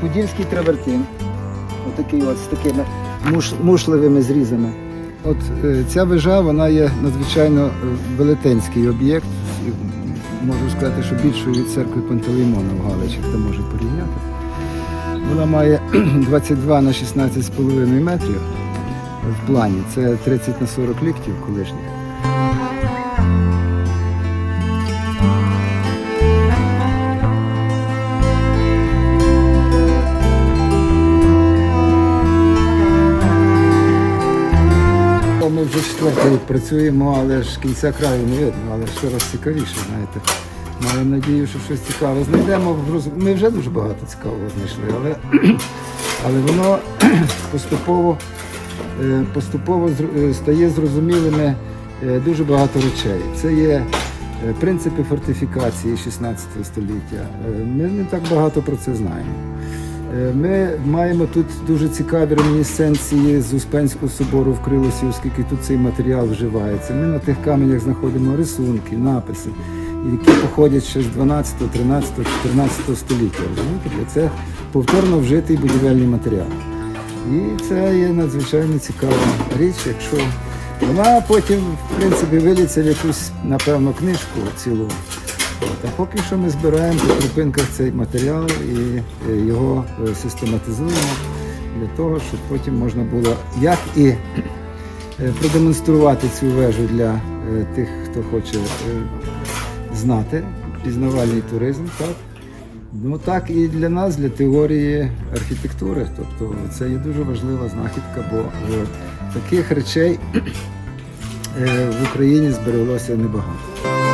подільський травертин. Отакий от з такими муш, мушливими зрізами. От е, ця вежа вона є надзвичайно е, велетенський об'єкт. Можу сказати, що більшою від церкви Пантелеймона в Галичах, хто може порівняти. Вона має 22 на 16,5 метрів в плані. Це 30 на 40 ліктів колишніх. Ми вже четвертий рік працюємо, але ж кінця краю не видно, але щораз цікавіше, знаєте. Маю надію, що щось цікаве знайдемо. Ми вже дуже багато цікавого знайшли, але, але воно поступово, е, поступово е, стає зрозумілими е, дуже багато речей. Це є принципи фортифікації 16 століття. Ми не так багато про це знаємо. Е, Ми маємо тут дуже цікаві ремінісценції з Успенського собору в Крилосі, оскільки тут цей матеріал вживається. Ми на тих каменях знаходимо рисунки, написи, які походять ще з 12, 13, 14 століття. Це повторно вжитий будівельний матеріал. І це є надзвичайно цікава річ, якщо вона потім, в принципі, виліться в якусь, напевно, книжку цілу. От, А поки що ми збираємо по крупинках цей матеріал і е, його е, систематизуємо для того, щоб потім можна було як і е, продемонструвати цю вежу для тих, хто хоче знати, пізнавальний туризм, так? Ну так і для нас, для теорії архітектури. Тобто це є дуже важлива знахідка, бо таких речей в Україні збереглося небагато.